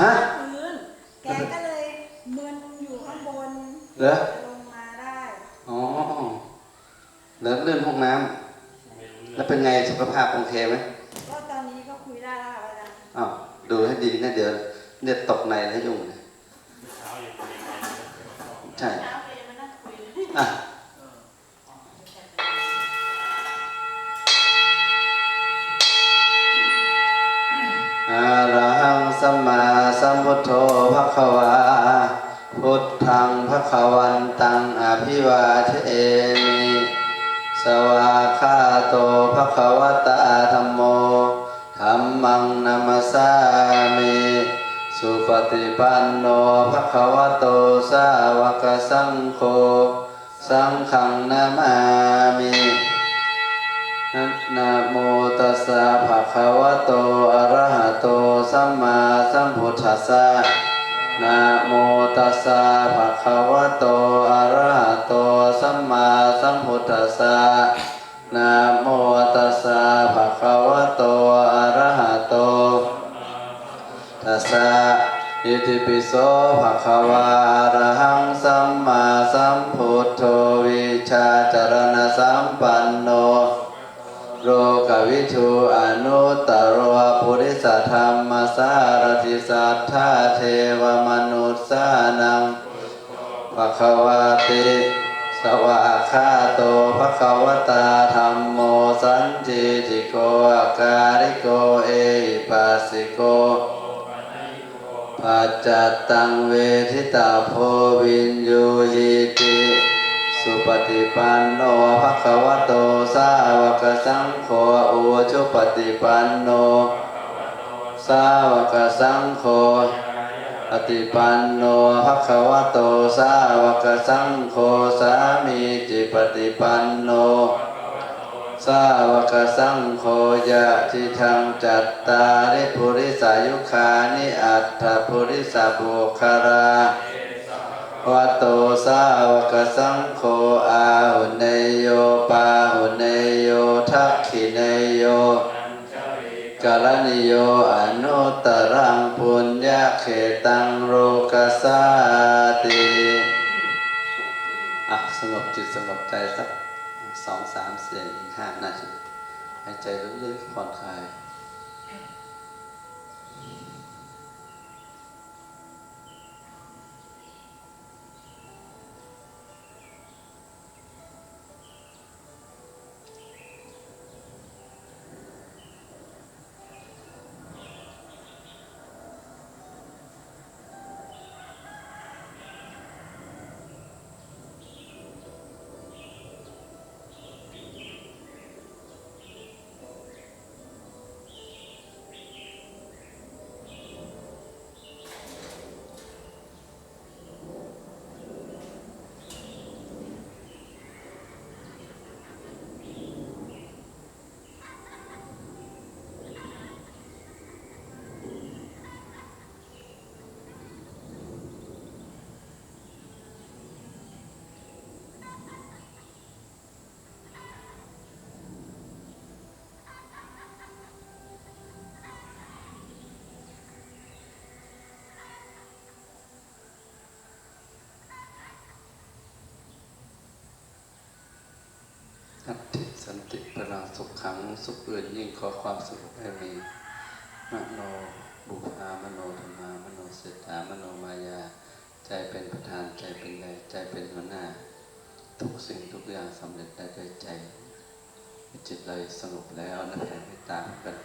ฮะ พื้น แกก็เลยมึนอยู่ข้างบนเหรอ ลงมาได้อ๋อแล้วเรื่องห้องน้ำแล้วเป็นไงสุขภาพโอเคไหมก็ตอนนี้ก็คุยได้แล้วค่ะอาจารย์อ้าวดูให้ดีนะเดี๋ยวเดี๋ยวตกในแล้วยุ่งนะใช่ เช้าแกยังมานั่งคุยเลยอะอะ วา พุทธังภะควันตังอภิวาเทมิสวาคาโตภะควตาธัมโมธัมมังนัมสสามิสุปฏิปันโนภะคะวะโตสาวกสังโฆสังฆังนามามินะโมตัสสะภะคะวะโตอะระหะโตสัมมาสัมพุทธัสสะ นะโมตัสสะภะคะวะโตอะระหะโตสัมมาสัมพุทธัสสะนะโมตัสสะภะคะวะโตอะระหะโตตัสสะอิติปิโสภะคะวาอะระหังสัมมาสัมพุทโธวิชาจารณสัมปันโนโลก วิทูอนุตตรวปุริสธรรมสารติสัทธาเทวมนุษสานังภะควาติสวากาโตภะควตาธรรมโมสันติติโกอาการิโกเอปัสสิโกปัจจัตตังเวทิตาโพวินยูหิติ สุปฏิปันโนภะคะวะโตสาวกสังโฆอุชุปฏิปันโนสาวกสังโฆปฏิปันโนภะคะวะโตสาวกสังโฆสามีจิปฏิปันโนสาวกสังโฆยะทิทังจัตตาริปุริสายุคานิอัตถปุริสบุคารา วัตโตสาวกสังโฆอาหุเนโยปาหุเนโยทักขิเนโยกาลนิโยอนุตตรังปุญญเขตังโรกัสสาติอะสงบจิตสงบใจสักสองสามสี่ห้านาทีหายใจลึกๆผ่อนคลาย อัตติสันติพลังสุขขังสุขอื่นยิ่งขอความสุขให้มีมโนบุพามโนธรรมามโนเสถามโนมายา ใจเป็นประธานใจเป็นใหญ่ใจเป็นหัวหน้า ทุกสิ่งทุกอย่างสำเร็จได้ด้วยใจ จิตเลยสงบแล้วนะแผ่เมตตากัน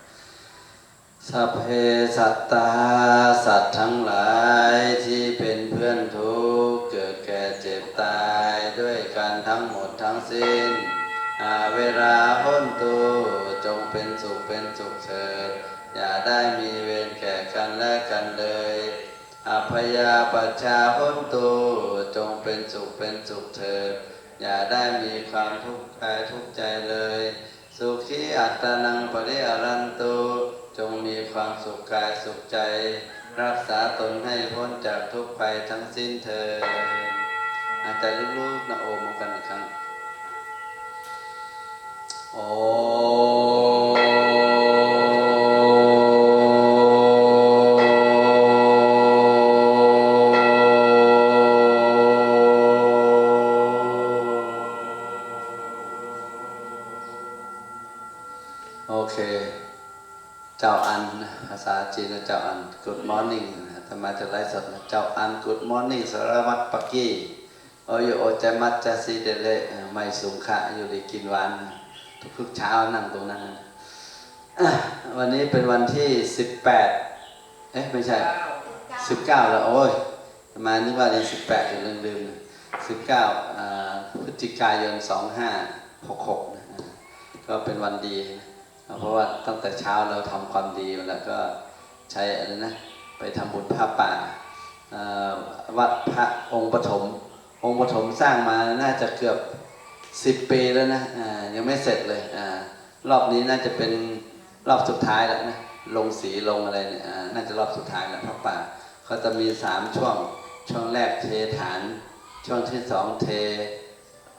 สัพเพสัตตาสัตว์ทั้งหลายที่เป็นเพื่อนทุกข์เกิดแก่เจ็บตายด้วยกันทั้งหมดทั้งสิ้น อาเวลาพ้นตูจงเป็นสุขเป็นสุขเถิด อย่าได้มีเวรแก่กันและกันเลยอัพยาปัชชาพ้นตูจงเป็นสุขเป็นสุขเถิด อย่าได้มีความทุกข์กายทุกข์ใจเลย สุขีอัตนังปริอรันตุจงมีความสุขกายสุขใจ รักษาตนให้พ้นจากทุกข์ภัยทั้งสิ้นเถิดอาจารย์ลูกๆนะโอมกันอีกครั้ง โอเค เจ้าอัน ภาษาจีนเจ้าอัน Good morning ทำไมจะไล่สดเจ้าอัน Good morning สารวัตรปักกี้ โอโยโอใจมัดจะซีเดลเล่ไม่สูงขะอยู่ดีกินหวาน ทุกเช้านั่งตรงนั้นนะวันนี้เป็นวันที่18เอ๊ะไม่ใช่สิบเก้าแล้วโอ้ยประมาณนึกว่าเรียนสิบแปดลืมลืมสิบเก้าพฤศจิกายนสองห้าหกหกนะก็เป็นวันดี เพราะว่าตั้งแต่เช้าเราทำความดีแล้วก็ใช้อะไรนะไปทำบุญผ้าป่าวัดพระองค์ปฐมองค์ปฐมสร้างมาน่าจะเกือบ สิบปีแล้วนะอ่ายังไม่เสร็จเลยอารอบนี้น่าจะเป็นรอบสุดท้ายแล้วนะลงสีลงอะไรเนี่ยอ่าน่าจะรอบสุดท้ายแล้วพระป่าเขาจะมีสามช่วงช่วงแรกเทฐาน ช่วงที่สองเท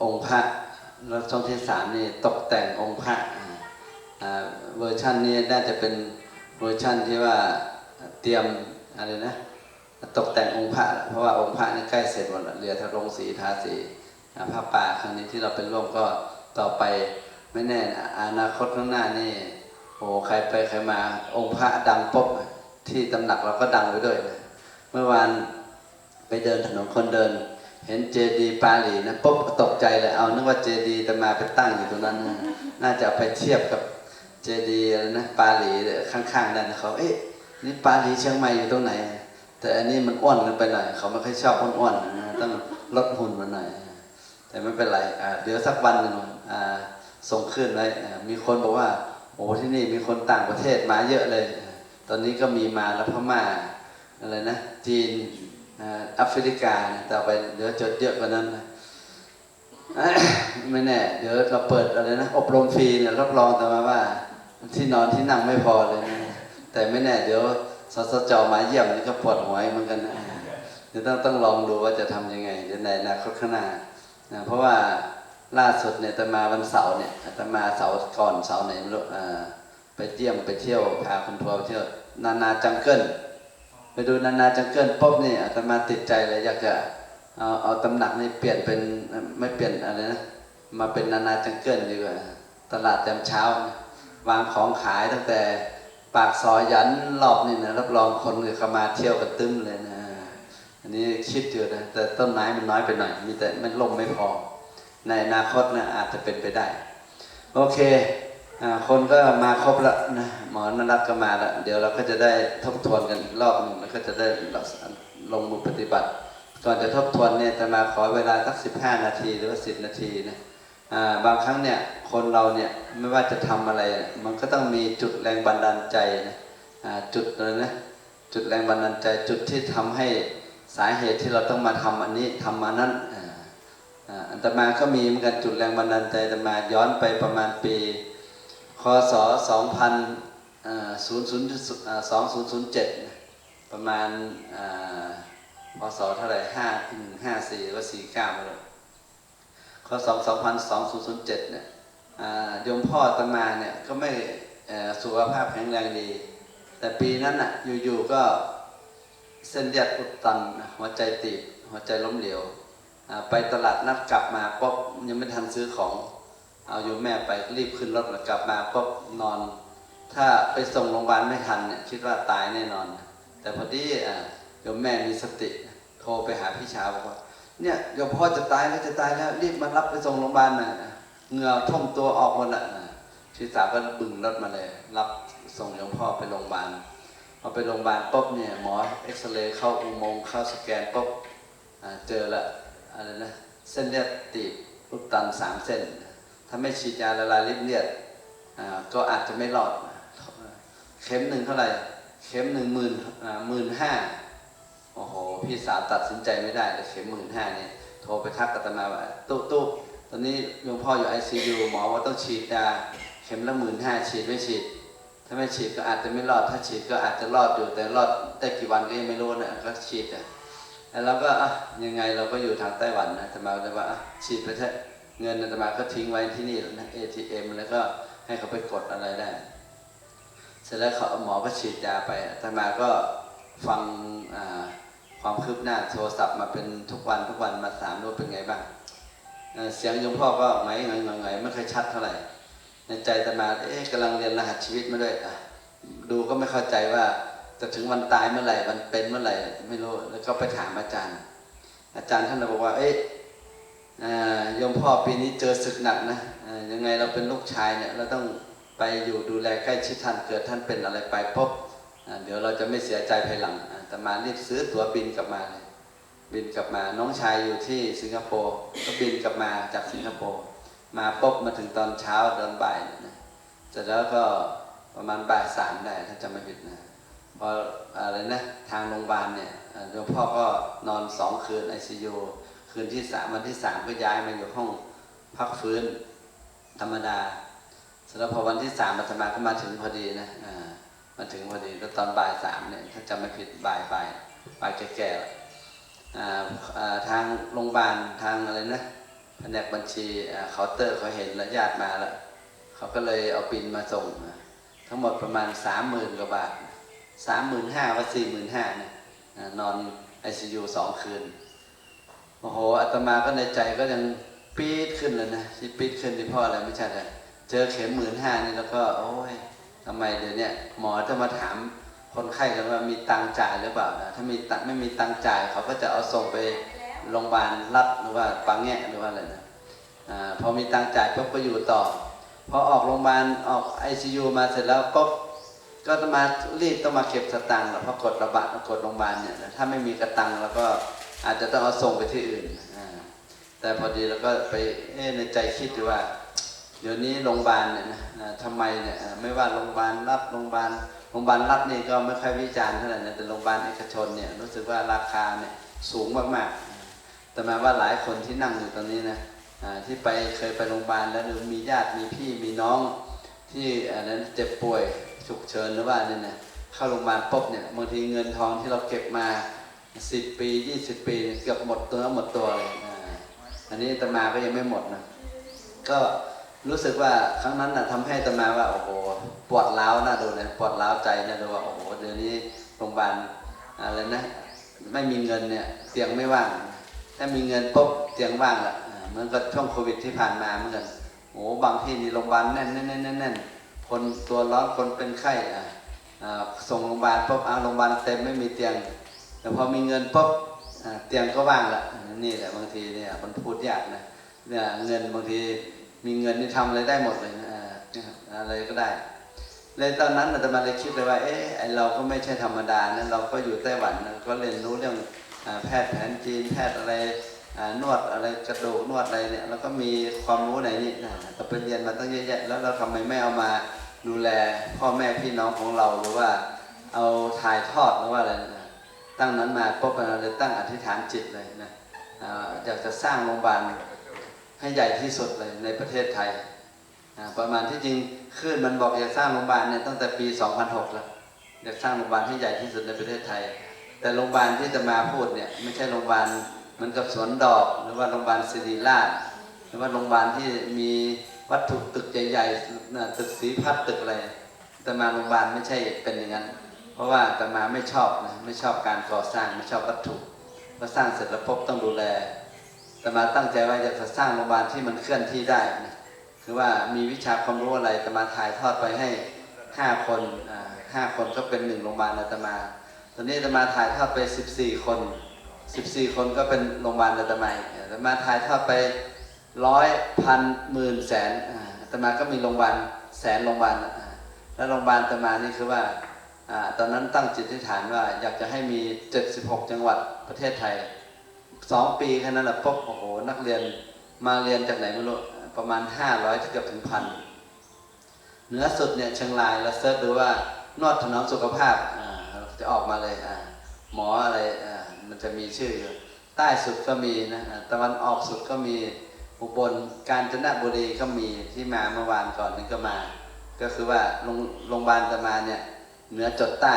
องค์พระแล้วช่วงที่สามนี่ตกแต่งองค์พระอ่าเวอร์ชันนี้น่าจะเป็นเวอร์ชันที่ว่าเตรียมอะไรนะตกแต่งองค์พระแล้วเพราะว่าองค์พระนี่ใกล้เสร็จหมดแล้วเหลือแต่ลงสีทาสี อ่าพระป่าครั้งนี้ที่เราเป็นร่วมก็ต่อไปไม่แน่นะอนาคตข้างหน้านี่โอ้ใครไปใครมาองค์พระดังปุ๊บที่ตำหนักเราก็ดังไปด้วยนะเมื่อวานไปเดินถนนคนเดิน เห็นเจดีปาหลีนะปุ๊บตกใจเลยเอานึกว่าเจดีแต่มาไปตั้งอยู่ตรงนั้นนะน่าจะไปเทียบกับเจดีอะไรนะปาหลีข้างๆนั่นะเขาเอ๊ะนี่ปาหลีเชียงใหม่อยู่ตรงไหน แต่อันนี้มันอ้วนกันไปหน่อยเขาไม่ค่อยชอบอ้วนๆนะต้องลดหุ่นมาหน่อย แต่ไม่เป็นไรเดี๋ยวสักวันหนึ่งส่งขึ้นไว้อ่ามีคนบอกว่าโอ้ที่นี่มีคนต่างประเทศมาเยอะเลย ตอนนี้ก็มีมาแล้วพม่าอะไรนะจีนแอฟริกาต่อไปเดี๋ยวจดเยอะกว่านั้นนะไม่แน่ เดี๋ยวเราเปิดอะไรนะอบรมฟรีเนี่ยรับรองแต่มาว่า ที่นอนที่นั่งไม่พอเลยนะแต่ไม่แน่ เดี๋ยวสสจมาเยี่ยมนี่ก็ปวดหัวเหมือนกันนะเดี๋ยวต้องต้องลองดูว่าจะทำยังไงเดี๋ยวในอนาคตข้างหน้า นะเพราะว่าล่าสุดเนี่ยอาตมาวันเสาร์เนี่ยอาตมาเสาร์ก่อนเสาร์ไหนไม่รู้ไปเยี่ยมไปเที่ยวพาคนทัวร์ไปเที่ยวนานาจังเกิลไปดูนานาจังเกิลปุ๊บเนี่อาตมาติดใจเลยอยากจะเอาเอาตำหนักนี่เปลี่ยนเป็นไม่เปลี่ยนอะไรนะมาเป็นนานาจังเกิลดีกว่าตลาดยามเช้าวางของขายตั้งแต่ปากซอยยันรอบนี่นะรับรองคนเข้ามาเที่ยวกันตึ้มเลยนะ อันนี้คิดอยู่นะแต่ต้นไม้มันน้อยไปหน่อย มีแต่มันลมไม่พอ ในอนาคตนะอาจจะเป็นไปได้ โอเคคนก็มาครบล้วนะหมอนรัตน์ก็มาแล้วเดี๋ยวเราก็จะได้ทบทวนกันรอบหนึงแล้วก็จะได้ลงมือปฏิบัติ ก่อนจะทบทวนเนี่ยจะมาขอเวลาสักสิบห้านาทีหรือว่าสิบนาทีนะบางครั้งเนี่ยคนเราเนี่ยไม่ว่าจะทำอะไร มันก็ต้องมีจุดแรงบันดาลใจนะจุดเลยนะจุดแรงบันดาลใจจุดที่ทำให้ สาเหตุที่เราต้องมาทำอันนี้ทำมานั้นอ่าอ่าอัตมาก็มีเหมือนกันจุดแรงบันดาลใจอาตมาย้อนไปประมาณปี คศ 2000 00 2007 ประมาณอ่าพศเท่าไหร่5 54หรือว่า49ไม่รู้คศ2002 007เนี่ยโยมพ่ออาตมาเนี่ยก็ไม่สุขภาพแข็งแรงดี แต่ปีนั้นอะอยู่ๆก็ เส้นเลือดอุดตันหัวใจตีบหัวใจล้มเหลวไปตลาดนัดกลับมาปุ๊บยังไม่ทันซื้อของ เอาอยู่แม่ไปรีบขึ้นรถกลับมาปุ๊บนอน ถ้าไปส่งโรงพยาบาลไม่ทันเนี่ยคิดว่าตายแน่นอน แต่พอดีอ่าโยมแม่มีสติโทรไปหาพี่ชายบอกว่าเนี่ยโยมพ่อจะตายแล้วจะตายแล้วรีบมารับไปส่งโรงพยาบาลน่อยเงือท่วมตัวออกหมดละอ่าพี่สาวก็บึงรถมาเลย รับส่งโยมพ่อไปโรงพยาบาล พอไปโรงพยาบาลปุ๊บเนี่ยหมอเอ็กซเรย์เข้าอุโมงค์เข้าสแกนปุ๊บเจอละอะไรนะเส้นเลือดตีบอุดตันสามเส้น ถ้าไม่ฉีดยาละลายริ่มเลือดก็อาจจะไม่รอด เข็มหนึ่งเท่าไหร่ เข็มหนึ่งหมื่นหมื่นห้าโอ้โห พี่สาวตัดสินใจไม่ได้เลยเข็มหมื่นห้าเนี่ยโทรไปทักอาตมาว่าตุ๊ตุ๊ตอนนี้โยมพ่ออยู่ไอซียูหมอว่าต้องฉีดยาเข็มละหมื่นห้าฉีดไม่ฉีด ถ้าไม่ฉีดก็อาจจะไม่รอด ถ้าฉีดก็อาจจะรอดอยู่ แต่รอดได้กี่วันก็ยังไม่รู้นะก็ฉีดอะแล้วเราก็อะยังไงเราก็อยู่ทางไต้หวันนะอาตมาเลยว่าฉีดไปเถอะเงินอาตมาก็ทิ้งไว้ที่นี่แล้วนะ ATM แล้วก็ให้เขาไปกดอะไรได้ เสร็จแล้วเขาหมอก็ฉีดยาไปอาตมาก็ฟังความคืบหน้าโทรศัพท์มาเป็นทุกวันทุกวันมาสามรู้เป็นไงบ้างเสียงยมพ่อก็ไงไงไงไงไม่ค่อยชัดเท่าไหร่ ในใจตมาเอ๊ะกำลังเรียนรหัสชีวิตมาด้วยอะดูก็ไม่เข้าใจว่าจะถึงวันตายเมื่อไหร่วันเป็นเมื่อไหร่ไม่รู้แล้วก็ไปถามอาจารย์ อาจารย์ท่านบอกว่า เอ๊ะโยมพ่อปีนี้เจอศึกหนักนะยังไงเราเป็นลูกชายเนี่ยเราต้องไปอยู่ดูแลใกล้ชิดท่านเกิดท่านเป็นอะไรไปพบเดี๋ยวเราจะไม่เสียใจภายหลังแต่มารีบซื้อตั๋วบินกลับมาเลยบินกลับมาน้องชายอยู่ที่สิงคโปร์ก็บินกลับมาจากสิงคโปร์ มาปุ๊บมาถึงตอนเช้าตอนบ่ายเนี่ยนะเสร็จแล้วก็ประมาณบ่ายสามได้ถ้าจำไม่ผิดนะพออะไรนะทางโรงพยาบาลเนี่ยหลวงพ่อก็นอนสองคืนไอซียูคืนที่สามวันที่สามก็ย้ายมาอยู่ห้องพักฟื้นธรรมดาเสร็จแล้วพอวันที่สามอาตมาก็มาถึงพอดีนะมาถึงพอดีแล้วตอนบ่ายสามเนี่ยถ้าจำไม่ผิดบ่ายบ่ายบ่ายแก่ๆแล้วอ่ทางโรงพยาบาลทางอะไรนะ แผนกบัญชีเคาน์เตอร์เขาเห็นแล้วญาติมาแล้วเขาก็เลยเอาบินมาส่งนะทั้งหมดประมาณสามหมื่นกว่าบาทสามหมื่นห้าว่าสี่หมื่นห้านอ่านอนไอซียูสองคืนโอ้โหอาตมาก็ในใจก็ยังปี๊ดขึ้นเลยนะที่ปี๊ดขึ้นที่พ่ออะไรไม่ใช่เลยเจอเข็มหมื่นห้านี่แล้วก็ โอ้ยทำไมเดี๋ยวนี้หมอจะมาถามคนไข้กันว่ามีตังค์จ่ายหรือเปล่านะถ้ามีตังไม่มีตังค์จ่ายเขาก็จะเอาส่งไป โรงพยาบาลรัฐหรือว่าปังแงะหรือว่าอะไรนะอาพอมีตังค์จ่ายปุ๊บก็อยู่ต่อพอออกโรงพยาบาลออกไอซียูมาเสร็จแล้วปุ๊บก็ต้องมารีบต้องมาเก็บสตังค์เพราะกดระบาดกดโรงพยาบาลเนี่ยถ้าไม่มีกระตังค์แล้วก็อาจจะต้องเอาส่งไปที่อื่น แต่พอดีเราก็ไปในใจคิดว่า เดี๋ยวนี้โรงพยาบาลเนี่ยนะทำไมเนี่ยไม่ว่าโรงพยาบาลรัฐโรงพยาบาลโรงพยาบาลรัฐนี่ก็ไม่ค่อยวิจารณ์เท่าไหร่นะแต่โรงพยาบาลเอกชนเนี่ยรู้สึกว่าราคาเนี่ยสูงมากๆ แต่มาว่าหลายคนที่นั่งอยู่ตรงนี้นะที่ไปเคยไปโรงพยาบาลแล้วหรือมีญาติมีพี่มีน้องที่อันนั้นเจ็บป่วยฉุกเฉินหรือว่าเนี่ยนะเข้าโรงพยาบาลปุ๊บเนี่ยบางทีเงินทองที่เราเก็บมา10ปี20ปีเนี่ยเกือบหมดตัวหมดตัวเลยอันนี้ตมาก็ยังไม่หมดนะก็รู้สึกว่าครั้งนั้นนะทำให้ตมาว่าโอ้โหปวดร้าวน่าดูนะปวดร้าวใจนะดูว่าโอ้โหเดี๋ยวนี้โรงพยาบาลอะไรนะไม่มีเงินเนี่ยเตียงไม่ว่าง ถ้ามีเงินปุ๊บเตียงว่างละอ่าเหมือนกับช่วงโควิดที่ผ่านมาเหมือนกันโอ้บางที่นี่โรงพยาบาลแน่นแน่นแน่นแน่นแน่นคนตัวร้อนคนเป็นไข้อ่าส่งโรงพยาบาลปุ๊บเอาโรงพยาบาลเต็มไม่มีเตียง แต่พอมีเงินปุ๊บเตียงก็ว่างละอ่านี่แหละบางทีเนี่ยมันพูดยากนะเนี่ยเงินบางทีมีเงินนี่ทำอะไรได้หมดเลยนะอ่าอะไรก็ได้ เลยตอนนั้นอาตมาเลยคิดเลยว่าเอ๊ะเราก็ไม่ใช่ธรรมดานะเราก็อยู่ไต้หวันก็เรียนรู้เรื่อง แพทย์แผนจีนแพทย์อะไรนวดอะไรกระดูกนวดอะไรเนี่ยแล้วก็มีความรู้ไหนนี่นะเราไปเรียนมาตั้งเยอะแยะแล้วเราทำไมไม่เอามาดูแลพ่อแม่พี่น้องของเราหรือว่าเอาถ่ายทอดหรือว่าอะไรนะตั้งนั้นมาปุ๊บเราเลยตั้งอธิษฐานจิตเลยนะอยากจะสร้างโรงพยาบาลให้ใหญ่ที่สุดเลยในประเทศไทยประมาณที่จริงคลื่นมันบอกอยากสร้างโรงพยาบาลเนี่ยตั้งแต่ปี 2006 แล้วอยากสร้างโรงพยาบาลให้ใหญ่ที่สุดในประเทศไทย แต่โรงพยาบาลที่จะมาพูดเนี่ยไม่ใช่โรงพยาบาลเหมือนกับสวนดอกหรือว่าโรงพยาบาลศิริราชหรือว่าโรงพยาบาลที่มีวัตถุตึกใหญ่ๆตึกสีพัดตึกอะไรแต่มาโรงพยาบาลไม่ใช่เป็นอย่างนั้น เพราะว่าแต่มาไม่ชอบนะไม่ชอบการก่อสร้างไม่ชอบวัตถุพอสร้างเสร็จแล้วพบต้องดูแลแต่มาตั้งใจว่าอยากจะสร้างโรงพยาบาลที่มันเคลื่อนที่ได้นะคือว่ามีวิชาความรู้อะไรแต่มาถ่ายทอดไปให้ห้าคนห้าคนก็เป็นหนึ่งโรงพยาบาลอาตมา ตอนนี้อาตมาถ่ายทอดไป 14 คน 14 คนก็เป็นโรงพยาบาลอาตมาอีกอาตมาถ่ายทอดไปร้อยพันหมื่นแสนอ่าตมาก็มีโรงพยาบาลแสนโรงพยาบาลแล้วโรงพยาบาลอาตมานี่คือว่าอตอนนั้นตั้งจิตอธิษฐานว่าอยากจะให้มี 76 จังหวัดประเทศไทยสองปีแค่นั้นแหละปุ๊บโอ้โหนักเรียนมาเรียนจากไหนไม่รู้ประมาณ 500เกือบถึงพันเหนือสุดเนี่ยเชียงรายเราเซิร์ชดูว่านวดถนอมสุขภาพ จะออกมาเลยอ่าหมออะไรอ่ามันจะมีชื่ออยู่ใต้สุดก็มีนะตะวันออกสุดก็มีอุบลกาญจนบุรีก็มีที่มาเมื่อวานก่อนนี่ก็มา ก็คือว่าโรงพยาบาลจะมาเนี่ยเหนือจดใต้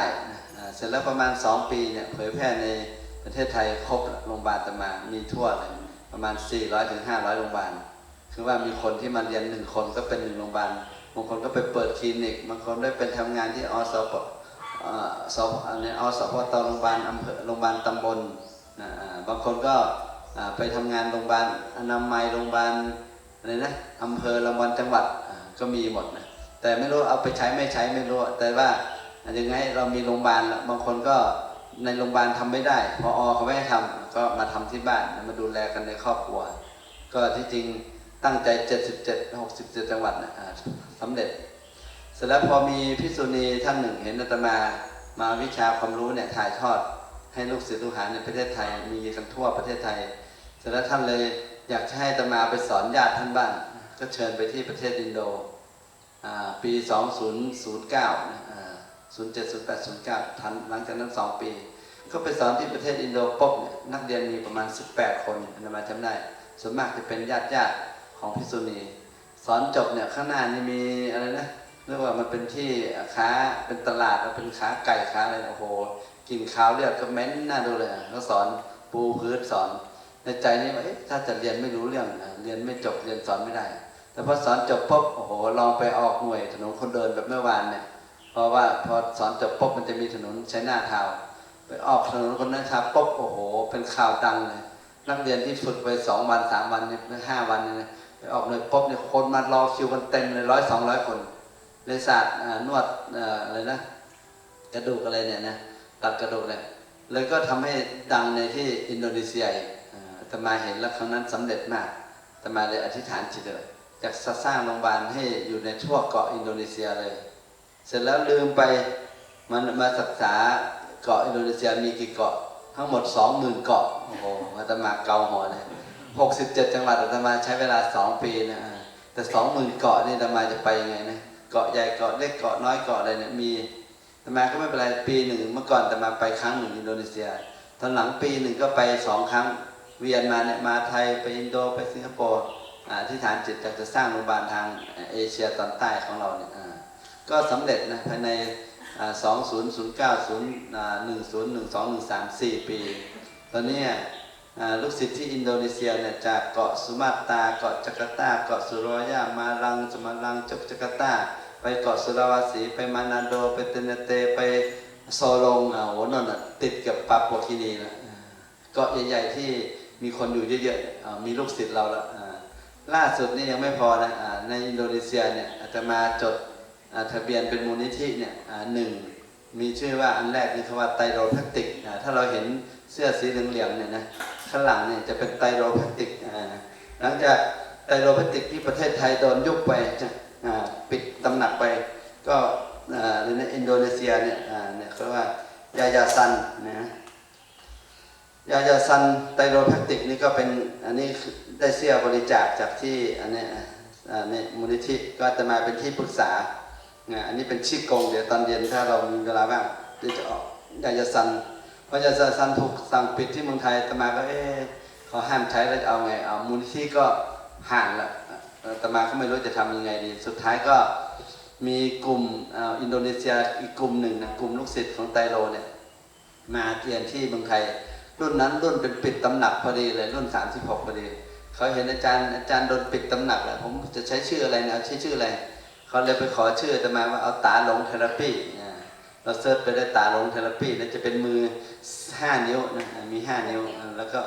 เสร็จแล้วประมาณ 2 ปีเนี่ยเผยแพร่ในประเทศไทยครบโรงพยาบาลจะมามีทั่วเลยประมาณ 400ถึง500โรงพยาบาลคือว่ามีคนที่มาเรียนหนึ่งคนก็เป็นหนึ่งโรงพยาบาลบางคนก็ไปเปิดคลินิกบางคนได้เป็นทำงานที่อสป เอ่อสอันนี้อสปตโรงพยาบาลอำเภอโรงพยาบาลตำบลนะบางคนก็ไปทำงานโรงพยาบาลอนามัยโรงพยาบาลอะไรนะอำเภอโรงพยาบาลจังหวัดก็มีหมดนะแต่ไม่รู้เอาไปใช้ไม่ใช้ไม่รู้แต่ว่าอันยังไงเรามีโรงพยาบาลแล้วบางคนก็ในโรงพยาบาลทำไม่ได้พออเขาไม่ให้ทำก็มาทำที่บ้านมาดูแลกันในครอบครัว ก็ที่จริงตั้งใจ 77 67 จังหวัดนะสำเร็จ เสร็จแล้วพอมีพิษุณีท่านหนึ่งเห็นอาตมา มาวิชาความรู้เนี่ยถ่ายทอด ให้ลูกศิษย์ลูกหาในประเทศไทยมีกันทั่วประเทศไทย เสร็จแล้วท่านเลยอยากจะให้อาตมาไปสอนญาติท่านบ้างก็เชิญไปที่ประเทศอินโดอ่าปี 2009นะ07 08 09ทันหลังจากนั้น 2 ปี ก็ไปสอนที่ประเทศอินโดปุ๊บเนี่ยนักเรียนมีประมาณ 18 คนอาตมาจำได้ ส่วนมากจะเป็นญาติญาติของพิษุณี สอนจบเนี่ยข้างหน้านี่มีอะไรนะ เรียกว่ามันเป็นที่ค้าเป็นตลาดแล้วเป็นค้าไก่ค้าอะไรโอ้โหกินข้าวเลือดก็เม้นน่าดูเลยเขาสอนปูพื้นสอน ในใจนี่ว่าถ้าจะเรียนไม่รู้เรื่องอะเรียนไม่จบเรียนสอนไม่ได้ แต่พอสอนจบปุ๊บโอ้โหลองไปออกหน่วยถนนคนเดินแบบเมื่อวานเนี่ยเพราะว่าพอสอนจบปุ๊บมันจะมีถนนใช้หน้าเทาไปออกถนนคนนั้นครับปุ๊บโอ้โห เป็นข่าวดังเลยนักเรียนที่ฝึกไปสองวันสามวันเนี่ยห้าวันเนี่ยไปออกหน่วยปุ๊บเนี่ยคนมารอคิวกันเต็มเลยร้อยสองร้อยคน เลยศาสตร์นวดอะไรนะกระดูกอะไรเนี่ยนะตัดกระดูกเลยเลยก็ทำให้ดังในที่อินโดนีเซียอ่าตมาเห็นแล้วครั้งนั้นสำเร็จมากตมาเลยอธิษฐานจิตเลยอยากสร้างโรงพยาบาลให้อยู่ในทั่วเกาะอินโดนีเซียเลย เสร็จแล้วลืมไปมันมาศึกษาเกาะอินโดนีเซียมีกี่เกาะ ทั้งหมดสองหมื่นเกาะโอ้โหอาตมาเกาหัวเลยหกสิบเจ็ดจังหวัดอาตมาใช้เวลาสองปีนะแต่สองหมื่นเกาะนี่อาตมาจะไปยังไงนะ เกาะใหญ่เกาะเล็กเกาะน้อยเกาะอะไรเนี่ยมีอาตมาก็ไม่เป็นไรปีหนึ่งเมื่อก่อนอาตมาไปครั้งหนึ่งอินโดนีเซีย ตอนหลังปีหนึ่งก็ไปสองครั้งเวียนมาเนี่ยมาไทยไปอินโดไปสิงคโปร์อ่าที่ฐานจิตอยากจะสร้างโรงพยาบาลทางเอเชียตอนใต้ของเราเนี่ยอ่าก็สำเร็จนะภายในอ่า200901012134 ปี ตอนนี้ ลูกศิษย์ที่อินโดนีเซียเนี่ยจากเกาะสุมาตราเกาะจาการ์ตา เกาะสุรยามาลังสมาลังจกจาการ์ตา ไปเกาะสุราวาสี ไปมานาโด ไปเตเนเต ไปโซโลงอ่าโหนั่นน่ะติดกับปาปัวกินีนะเกาะใหญ่ๆที่มีคนอยู่เยอะๆมีลูกศิษย์เราล้วอ่าล่าสุดนี่ยังไม่พอนะในอินโดนีเซียเนี่ยอาจะมาจดทะเบียนเป็นมูลนิธิเนี่ยหนึ่งมีชื่อว่าอันแรกนี่คำว่าไตโรแพคติกถ้าเราเห็น เสื้อสีเหลืองๆเนี่ยนะข้างหลังเนี่ยจะเป็นไตรโรแพคติกหลังจากไตรโรแพคติกที่ประเทศไทยโดนยุบไปปิดตำหนักไป ก็ในอินโดนีเซียเนี่ยเนี่ยเขาเรียกว่ายายาซันนะยายาซันไตรโรแพคติกนี่ก็เป็นอันนี้ได้เสื้อบริจาคจากที่อันนี้อ่าเนี่ยมูลนิธิก็จะมาเป็นที่ปรึกษาอันนี้เป็นชื่อกงเดี๋ยวตอนเย็นถ้าเรามีเวลาบ้างเดี๋ยวจะออกยาจะซัน พราะยาจะซันถูกสั่งปิดที่เมืองไทยตมาก็เอ๊ะเขาห้ามใช้แล้วจะเอาไงเอามูลนิธิก็ห่างละเอ่ออาตมาก็ไม่รู้จะทำยังไงดี สุดท้ายก็มีกลุ่มอ,อินโดนีเซียอีกกลุ่มหนึ่งนะกลุ่มลูกศิษย์ของไตโรเนี่ยมาเรียนที่เมืองไทย รุ่นนั้นรุ่นเป็นปิดตำหนักพอดีเลยรุ่น 36พอดีเขาเห็นอาจารย์อาจารย์โดนปิดตำหนักแหละผมจะใช้ชื่ออะไรนะใช้ชื่ออะไรเขาเลยไปขอชื่อตมาว่าเอาตาหลงเทอราปีอ่า เราเซิร์ชไปได้ตาลงเทอราปีนั่นจะเป็นมือห้านิ้วนะมีห้านิ้ว แล้วก็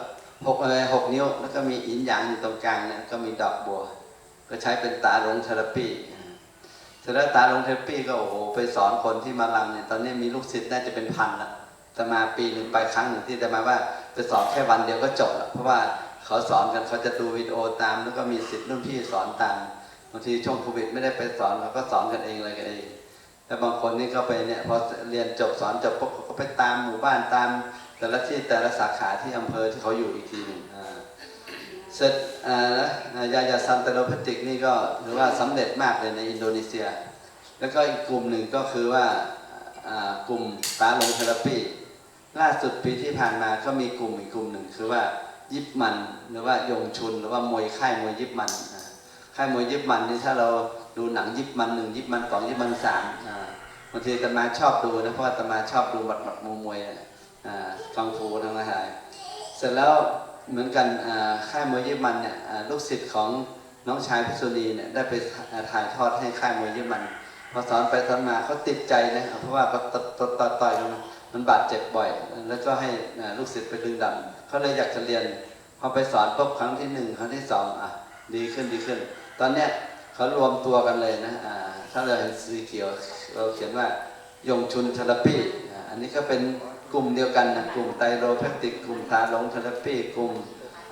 หกอะไรหกนิ้ว แล้วก็มีอินหยางอยู่ตรงกลางเนี่ยก็มีดอกบัว ก็ใช้เป็นตาลงเทอราปีเสร็จแล้วตาลงเทอราปีก็โอ้โหไปสอนคนที่มาลังเนี่ยตอนนี้มีลูกศิษย์น่าจะเป็นพันละแต่มาปีหนึ่งไปครั้งหนึ่งที่แต่มาว่าไปสอนแค่วันเดียวก็จบละเพราะว่าเขาสอนกันเขาจะดูวิดีโอตาม แล้วก็มีศิษย์รุ่นพี่สอนตามบางทีช่วงโควิดไม่ได้ไปสอนเราก็สอนกันเองอะไรกันเอง แต่บางคนนี่ก็ไปเนี่ยพอเรียนจบสอนจบปุ๊บเขาก็ไปตามหมู่บ้านตาม แต่ละที่แต่ละสาขาที่อำเภอที่เขาอยู่อีกทีหนึ่งเสร็จยายาซันเตโรพติกนี่ก็ถือว่าสำเร็จมากเลยในอินโดนีเซีย แล้วก็อีกกลุ่มหนึ่งก็คือว่ากลุ่มตาลงเทอราปีล่าสุดปีที่ผ่านมาก็มีกลุ่มอีกกลุ่มหนึ่งคือว่ายิปมันหรือว่ายงชุน หรือว่ามวยค่ายมวยยิปมันค่ายมวยยิปมันนี่ถ้าเรา ดูหนังยิปมันหนึ่งยิปมันสองยิปมันสามบางทีตมาชอบดูนะเพราะว่าตมาชอบดูบัดบัดมวยมวยอ่ากังฟูทั้งหลายเสร็จแล้วเหมือนกันค่ายมวยยิปมันเนี่ยลูกศิษย์ของน้องชายพิษุณีเนี่ยได้ไปถ่ายทอดให้ค่ายมวยยิปมันพอสอนไปสอนมาเขาติดใจนะเพราะว่าเขาตตตต่อยมันบาดเจ็บบ่อย แล้วก็ให้ลูกศิษย์ไปดึงดันเขาเลยอยากจะเรียนพอไปสอนปุ๊บครั้งที่หนึ่งครั้งที่สองอะดีขึ้นดีขึ้น ตอนเนี้ย เขารวมตัวกันเลยนะถ้าเราเห็นสีเขียวเราเขียนว่ายงชุนเทอราปีอันนี้ก็เป็นกลุ่มเดียวกันนะกลุ่มไตโรแพคติกกลุ่มทาหลงเทอราปีกลุ่ม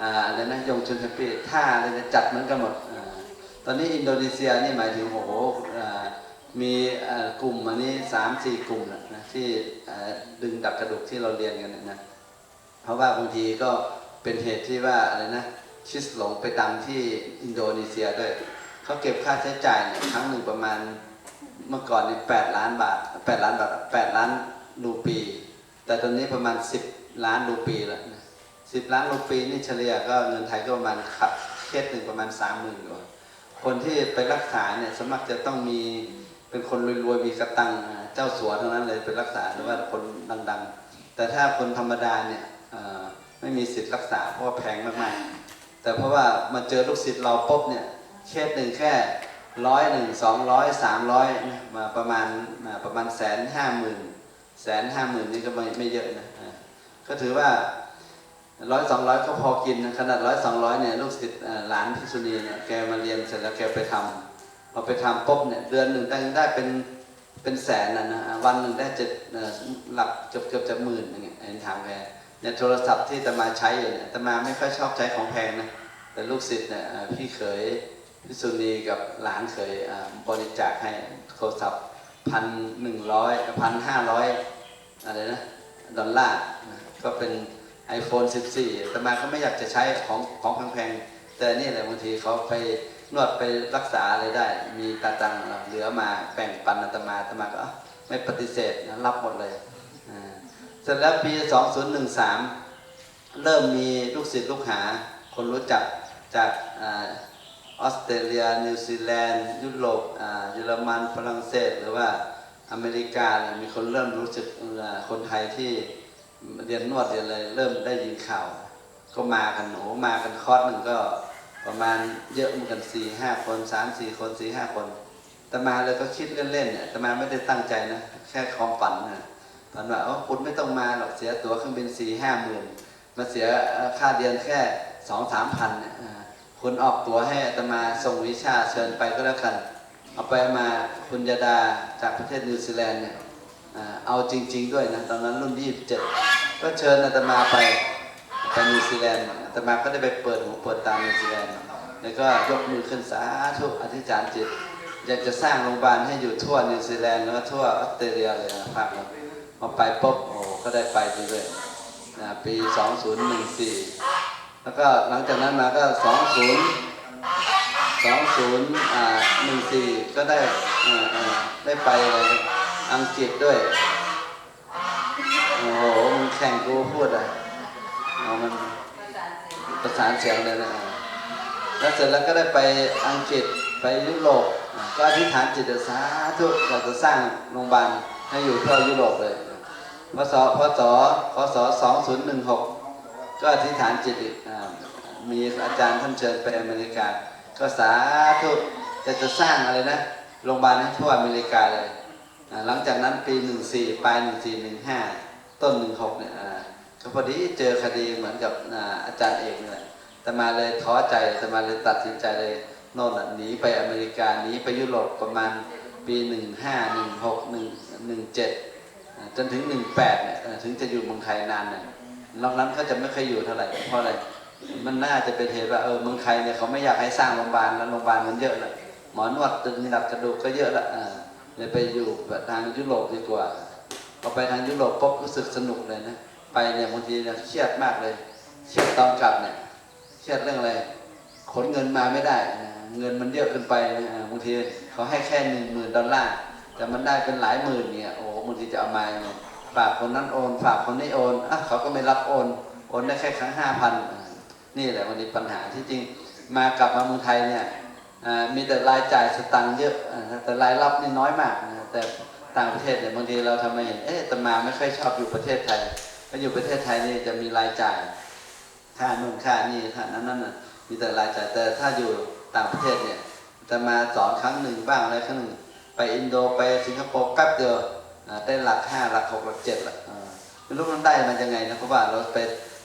อะไรนะยงชุนเทอราปีท่าอะไรจะจัดเหมือนกันหมดอตอนนี้อินโดนีเซียนี่หมายถึงโอ้โหมีกลุ่มอันนี้สามสี่กลุ่มนะนะที่ดึงดักกระดูกที่เราเรียนกันนะเพราะว่าบางทีก็เป็นเหตุที่ว่าอะไรนะชิสหลงไปตังที่อินโดนีเซียด้วย เขาเก็บค่าใช้จ่ายเนี่ยครั้งหนึ่งประมาณเมื่อก่อนนี่แปดล้านบาทแปดล้านบาทแปดล้านรูปี แต่ตอนนี้ประมาณสิบล้านรูปีแล้วสิบล้านรูปีนี่เฉลี่ยก็เงินไทยก็ประมาณครับเคสหนึ่งประมาณสามหมื่นกว่าคนที่ไปรักษาเนี่ยสวนมัครจะต้องมีเป็นคนรวยๆมีกระตังอ่าเจ้าสัวทั้งนั้นเลยไปรักษาหรือว่าคนดังๆ แต่ถ้าคนธรรมดาเนี่ยไม่มีสิทธิ์รักษาเพราะว่าแพงมากๆ แต่เพราะว่ามาเจอลูกศิษย์เราปุ๊บเนี่ย เคสหนึ่งแค่ร้อยหนึ่งสองร้อยสามร้อยมาประมาณมาประมาณแสนห้าหมื่นแสนห้าหมื่นนี่ก็ไม่ไม่เยอะนะก็ถือว่าร้อยสองร้อยก็พอกินขนาดร้อยสองร้อยเนี่ยลูกศิษย์หลานพิษุณีเนี่ยแกมาเรียนเสร็จแล้วแกไปทำพอไปทำปุ๊บเนี่ยเดือนหนึ่งได้ได้เป็นเป็นแสนนะนะวันหนึ่งได้เจ็ดหลักเกือบเกือบจะหมื่นอย่างเงี้ยเห็นถามแกเนี่ยโทรศัพท์ที่จะมาใช้อยู่เนี่ยจะมาไม่ค่อยชอบใช้ของแพงนะแต่ลูกศิษย์เนี่ยพี่เขย พิสุนีกับหลานเขยบริจาคให้โทรศัพท์พันหนึ่งร้อยพันห้าร้อยอะไรนะ ดอลลาร์ก็เป็น iPhone 14 แต่มาก็ไม่อยากจะใช้ของของแพงๆ แต่นี่แหละบางทีเขาไปนวดไปรักษาอะไรได้ มีตาตังเหลือมาแบ่งปันอาตมาอาตมาก็ไม่ปฏิเสธนะรับหมดเลยเสร็จแล้วปี 2013 เริ่มมีลูกศิษย์ลูกหา คนรู้จักจาก ออสเตรเลีย นิวซีแลนด์ ยุโรปอ่าเยอรมันฝรั่งเศส หรือว่าอเมริกาเนี่ยมีคนเริ่มรู้สึกเออคนไทยที่เรียนนวดเรียนอะไรเริ่มได้ยินข่าว ก็มากันโอ้มากันคอร์สหนึ่งก็ประมาณเยอะเหมือนกันสี่ห้าคนสามสี่คนสี่ห้าคนแต่มาเลยก็คิดเล่นๆเนี่ยแต่มาไม่ได้ตั้งใจนะแค่ความฝันนะฝันว่าอ๋อคุณไม่ต้องมาหรอกเสียตั๋วเครื่องบินสี่ห้าหมื่นมาเสียค่าเรียนแค่สองสามพันเนี่ย คุณออกตั๋วให้อาตมาส่งวิชาเชิญไปก็แล้วกัน เอาไปมาคุณยดาจากประเทศนิวซีแลนด์เนี่ยอ่าเอาจริง ๆ ด้วยนะตอนนั้นรุ่นที่27ก็เชิญอาตมาไปไปนิวซีแลนด์อาตมาก็ได้ไปเปิดหูเปิดตานิวซีแลนด์แล้วก็ยกมือขึ้นสาธุอธิษฐานจิต อยากจะสร้างโรงพยาบาลให้อยู่ทั่วนิวซีแลนด์แล้วก็ทั่วออสเตรเลียเลยนะภาคเราไปปุ๊บโอ้ก็ได้ไปจริงเลยนะปี 2014 แล้วก็หลังจากนั้นมาก็20 20 14ก็ได้อ่าอ่าได้ไปอะไรอังกฤษด้วย โอ้โหมึงแข่งกูพูดอะเอามันประสานเสียงเลยนะแล้วเสร็จแล้วก็ได้ไปอังกฤษไปยุโรปก็อธิษฐานจิตสาธุอยากจะสร้างโรงพยาบาลให้อยู่ทั่วยุโรปเลยพศพศพศ2016 ก็อธิษฐานจิตมีอาจารย์ท่านเชิญไปอเมริกา ก็สาธุจะจะสร้างอะไรนะโรงพยาบาลให้ทั่วอเมริกาเลย หลังจากนั้นปี 14ปลาย14 15 ต้น 16เนี่ยก็พอดีเจอคดีเหมือนกับอาจารย์เอกนี่แหละแต่มาเลยท้อใจแต่มาเลยตัดสินใจเลยโน่นหนีไปอเมริกาหนีไปยุโรปประมาณปี 15 16 1 17อ่าจนถึง 18เนี่ยเอ่อถึงจะอยู่เมืองไทยนานเนี่ย นอกนั้นก็จะไม่เคยอยู่เท่าไหร่เพราะอะไรมันน่าจะเป็นเหตุว่าเออเมืองไทยเนี่ยเขาไม่อยากให้สร้างโรงพยาบาลแล้วโรงพยาบาลมันเยอะละหมอนวดตึงหลับกระดูกก็เยอะละอ่าเลยไปอยู่ทางยุโรปดีกว่าพอไปทางยุโรปปุ๊บรู้สึกสนุกเลยนะไปเนี่ยบางทีเนี่ยเครียดมากเลยเครียดตอนกลับเนี่ยเครียดเรื่องอะไรขนเงินมาไม่ได้นะเงินมันเยอะเกินไปนะบางทีเขาให้แค่หนึ่งหมื่นดอลลาร์แต่มันได้เป็นหลายหมื่นเนี่ยโอ้โหบางทีจะเอามาเนี่ย ฝากคนนั้นโอน ฝากคนนี้โอนอะเขาก็ไม่รับโอน โอนได้แค่ครั้งห้าพันนี่แหละวันนี้ปัญหาที่จริงมากลับมาเมืองไทยเนี่ยมีแต่รายจ่ายสตังค์เยอะแต่รายรับนี่น้อยมากนะแต่ต่างประเทศเนี่ยบางทีเราทำไมเห็นเอ๊ะแต่มาไม่ค่อยชอบอยู่ประเทศไทยถ้าอยู่ประเทศไทยนี่จะมีรายจ่ายค่านู่นค่านี่ค่านั้นนั่นน่ะมีแต่รายจ่ายแต่ถ้าอยู่ต่างประเทศเนี่ยจะมาสอนครั้งหนึ่งบ้างอะไรครั้งหนึ่งไปอินโดไปสิงคโปร์แป๊บเดียว ได้หลักห้าหลักหกหลักเจ็ดละอ่าไม่รู้มันได้มันยังไงนะเพราะว่าเราไป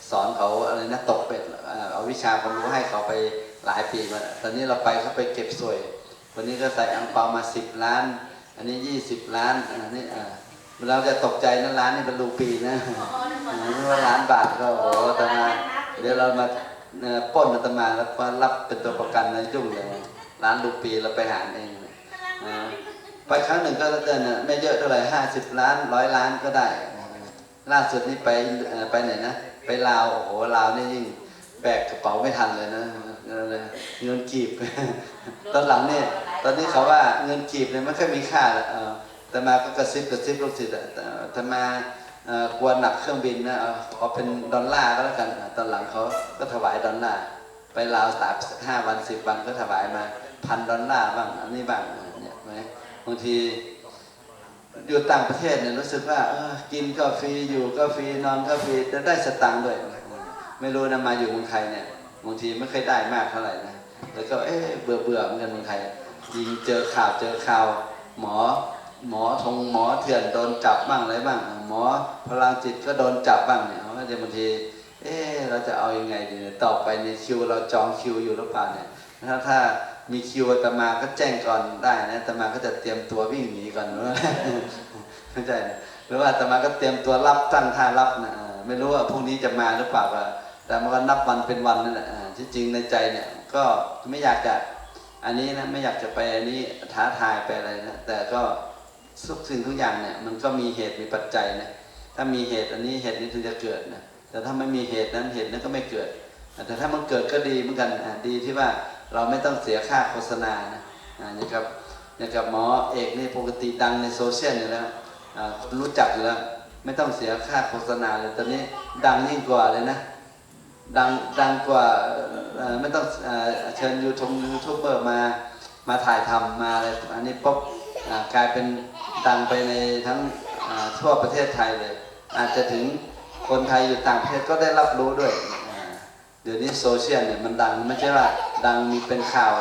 สอนเขาอะไรนะตกเป็ดเอาวิชาความรู้ให้เขาไปหลายปีมาตอนนี้เราไปเขาไปเก็บสวยวันนี้ก็ใส่อังเปามาสิบล้าน อันนี้ยี่สิบล้านอันนี้เราจะตกใจนะร้านนี่เป็นรูปีนะไม่ว่าร้านบาทก็โอ้ตมาเดี๋ยวเรามาป้นอาตมาแล้วมารับเป็นตัวประกันนะยุ่งเลยร้านรูปีเราไปหาเองนะ ไปครั้งหนึ่งก็เดินน่ะไม่เยอะเท่าไหร่ห้าสิบล้านร้อยล้านก็ได้ ล่าสุดนี่ไปไปไหนนะ ไปลาวโอ้โหลาวนี่ยิ่งแบกกระเป๋าไม่ทันเลยนะเงินกีบ ตอนหลังเนี่ยตอนนี้เขาว่าเงินกีบเนี่ยไม่ค่อยมีค่าแต่มาก็กระซิบกระซิบลูกศิษย์แต่มาอ่อกลัวหนักเครื่องบินนะเอาเอาเป็นดอลลาร์ก็แล้วกัน ตอนหลังเขาก็ถวายดอลลาร์ไปลาวสามห้าวันสิบวันก็ถวายมาพันดอลลาร์บ้างอันนี้บ้างเนี่ยไหม บางทีอยู่ต่างประเทศเนี่ยรู้สึกว่าเออกินก็ฟรีอยู่ก็ฟรีนอนก็ฟรีแต่ได้สตังค์ด้วย ไม่รู้นะมาอยู่เมืองไทยเนี่ยบางทีไม่เคยได้มากเท่าไหร่นะแล้วก็เอ๊ะเบื่อเบื่อเหมือนกันเมืองไทยยิงเจอข่าวเจอข่าว หมอหมอทงหมอเถื่อนโดนจับบ้างอะไรบ้าง หมอพลังจิตก็โดนจับบ้างเนี่ยว่าจะบางที เอ๊ะเราจะเอายังไงดีต่อไปในคิวเราจองคิวอยู่หรือเปล่าเนี่ยถ้าถ้า มีคิวตมาก็แจ้งก่อนได้นะตมาก็จะเตรียมตัววิ่งหนีก่อนว่าเข้าใจนะหรือว่าตมาก็เตรียมตัวรับตั้งท่ารับนะไม่รู้ว่าพรุ่งนี้จะมาหรือเปล่าแต่มันก็นับวันเป็นวันนั่นแหละที่จริงในใจเนี่ย ก็ไม่อยากจะ อันนี้นะไม่อยากจะไปอันนี้ท้าทายไปอะไรนะแต่ก็ทุกสิ่งทุกอย่างเนี่ย มันก็มีเหตุมีปัจจัยนะถ้ามีเหตุอันนี้เหตุนี้ถึงจะเกิดนะแต่ถ้าไม่มีเหตุนั้นเหตุนั้นก็ไม่เกิด แต่ถ้ามันเกิดก็ดีเหมือนกันดีที่ว่าเราไม่ต้องเสียค่าโฆษณานะอ่าอย่างกับอย่างกับหมอเอกนี่ปกติดังในโซเชียลอยู่แล้วรู้จักอยู่แล้ว ไม่ต้องเสียค่าโฆษณาเลยตอนนี้ดังยิ่งกว่าเลยนะ ดังดังกว่าไม่ต้องเอเชิญยูทูบยูทูบเบอร์มามาถ่ายทำมาอะไรอันนี้ป๊บอ่ากลายเป็นดังไปในทั้งทั่วประเทศไทยเลย อาจจะถึงคนไทยอยู่ต่างประเทศก็ได้รับรู้ด้วย เดี๋ยวนี้โซเชียลเนี่ยมันดังไม่ใช่ว่าดังมีเป็นข่าว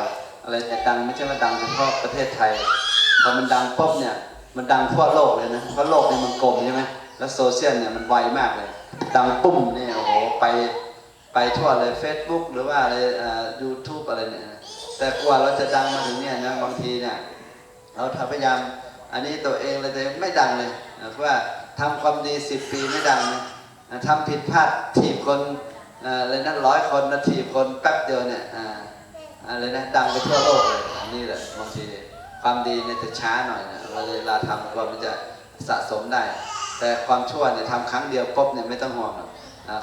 อะไรแต่ดังไม่ใช่ว่าดังเฉพาะประเทศไทยพอมันดังปุ๊บเนี่ยมันดังทั่วโลกเลยนะเพราะโลกนี่มันกลมใช่ไหมแล้วโซเชียลเนี่ยมันไวมากเลย ดังปุ้มเนี่ยโอ้โหไปไปทั่วเลย Facebook หรือว่าอะไรยูทูบอะไรเนี่ยแต่กว่าเราจะดังมาถึงเนี่ยนะบางทีเนี่ยเราพยายามอันนี้ตัวเองเลยแต่ไม่ดังเลยเพราะว่าทำความดีสิบปีไม่ดังนะอ่าทำผิดพลาดถีบคน อะไรนั้นร้อยคนนะถีคนแป๊บเดียวเนี่ยอะไรนะดังไปทั่วโลกเลยอันนี้แหละบางทีความดีเนี่ยจะช้าหน่อยนะเวลาทำก็มันจะสะสมได้ แต่ความชั่วเนี่ยทำครั้งเดียวปุ๊บเนี่ยไม่ต้องห่วง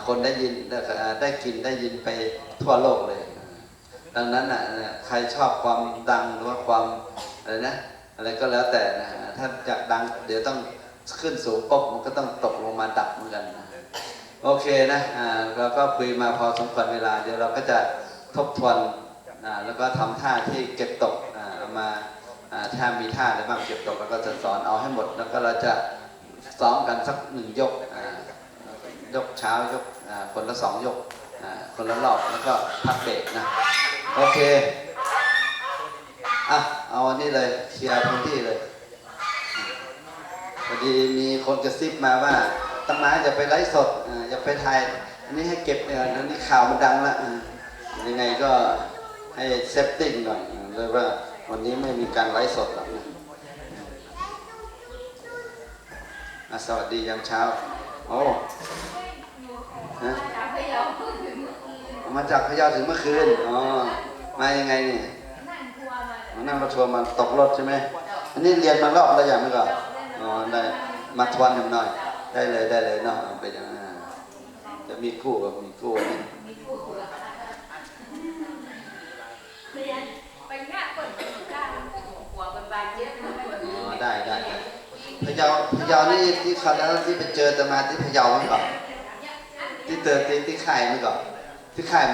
คนได้ยินได้ได้กินได้ยินไปทั่วโลกเลย ดังนั้นน่ะใครชอบความดังหรือว่าความอะไรนะอะไรก็แล้วแต่นะถ้าอยากดังเดี๋ยวต้องขึ้นสูงปุ๊บมันก็ต้องตกลงมาดับเหมือนกันนะ โอเคนะอ่าเราก็คุยมาพอสมควรเวลา เดี๋ยวเราก็จะทบทวนอ่าแล้วก็ทำท่าที่เก็บตกอ่าเอามาอ่าถ้ามีท่าอะไรบ้างเก็บตกแล้วก็จะสอนเอาให้หมด แล้วก็เราจะซ้อมกันสักหนึ่งยกอ่ายกเช้ายกอ่าคนละสองยกอ่าคนละรอบแล้วก็พักเบรกนะโอเคอะเอาอันนี้เลยเคลียร์พื้นที่เลยพอดีมีคนกระซิบมาว่า ตั้งมาอย่าไปไลฟ์สดอ่าอย่าไปถ่าย อันนี้ให้เก็บเนี่ยอันนี้ข่าวมันดังละยังไงก็ให้เซฟติ้งหน่อยเลยว่าวันนี้ไม่มีการไลฟ์สดหรอกนะสวัสดียามเช้า โอ้ฮะมาจากพะเยาถึงเมื่อคืน อ๋อ มายังไงเนี่ยอ๋อนั่งรถทัวร์มาตกรถใช่ไหม อันนี้เรียนมารอบแล้วอย่างเมื่อก่อนอ๋อ ได้ มาทวนหน่อย ได้เลยได้เลยเนาะเอาไปอย่างนั้นอะจะมีกู้กับมีกู้นี่ไปงานเปิดก้านหัวเป็นบาดเจ็บอ๋อได้ได้ได้พะเยาพะเยานี่ที่เขาวแล้วที่ไปเจอตมาที่พะเยาเมื่อก่อนที่เจอที่ที่ค่ายเมื่อก่อนที่ค่าย